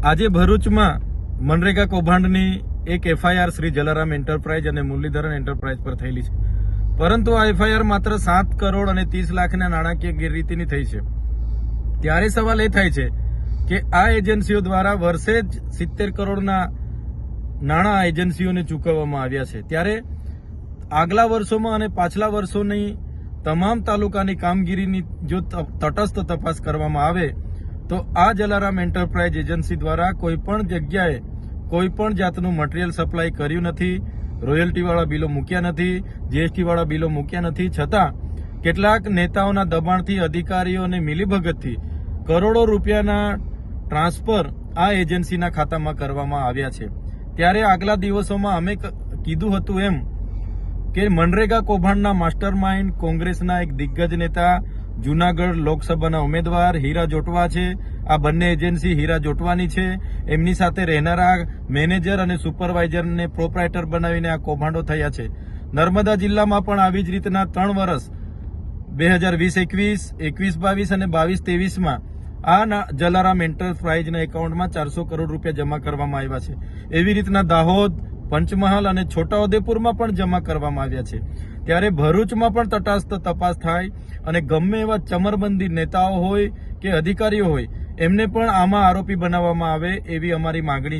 આજે ભરૂચમાં મનરેગા કૌભાંડની એક એફઆઈઆર શ્રી જલારામ એન્ટરપ્રાઇઝ અને મુરલીધરન એન્ટરપ્રાઇઝ પર થયેલી છે. પરંતુ આ એફઆઈઆર માત્ર સાત કરોડ અને ત્રીસ લાખના નાણાકીય ગેરરીતિની થઈ છે. ત્યારે સવાલ એ થાય છે કે આ એજન્સીઓ દ્વારા વર્ષે જ સિત્તેર કરોડના નાણાં એજન્સીઓને ચૂકવવામાં આવ્યા છે. ત્યારે આગલા વર્ષોમાં અને પાછલા વર્ષોની તમામ તાલુકાની કામગીરીની જો તટસ્થ તપાસ કરવામાં આવે તો આ જલારામ એન્ટરપ્રાઇઝ એજન્સી દ્વારા કોઈપણ જગ્યાએ કોઈપણ જાતનું મટીરિયલ સપ્લાય કર્યું નથી, રોયલ્ટીવાળા બિલો મૂક્યા નથી, જીએસટીવાળા બિલો મૂક્યા નથી. છતાં કેટલાક નેતાઓના દબાણથી, અધિકારીઓને મિલીભગતથી કરોડો રૂપિયાના ટ્રાન્સફર આ એજન્સીના ખાતામાં કરવામાં આવ્યા છે. ત્યારે આગલા દિવસોમાં અમે કીધું હતું એમ કે મનરેગા કૌભાંડના માસ્ટર માઇન્ડ કોંગ્રેસના એક દિગ્ગજ નેતા જુનાગઢ લોકસભાના ઉમેદવાર હીરા જોટવા છે. આ બંને એજન્સી હીરા જોટવાની છે. એમની સાથે રહેનારા મેનેજર અને સુપરવાઇઝરને પ્રોપરાઇટર બનાવીને આ કૌભાંડો થયા છે. નર્મદા જિલ્લામાં પણ આવી જ રીતના ત્રણ વર્ષ બે હજાર વીસ એકવીસ એકવીસ બાવીસ અને બાવીસ ત્રેવીસમાં આ જલારામ એન્ટરપ્રાઇઝના એકાઉન્ટમાં ચારસો કરોડ રૂપિયા જમા કરવામાં આવ્યા છે. એવી રીતના દાહોદ પંચમહાલ અને છોટાઉદેપુરમાં પણ જમા કરવામાં આવ્યા છે. ત્યારે ભરૂચમાં પણ તટસ્થ તપાસ થાય અને ગમે એવા ચમરબંધી નેતાઓ હોય કે અધિકારીઓ હોય, એમને પણ આમાં આરોપી બનાવવામાં આવે એવી અમારી માંગણી છે.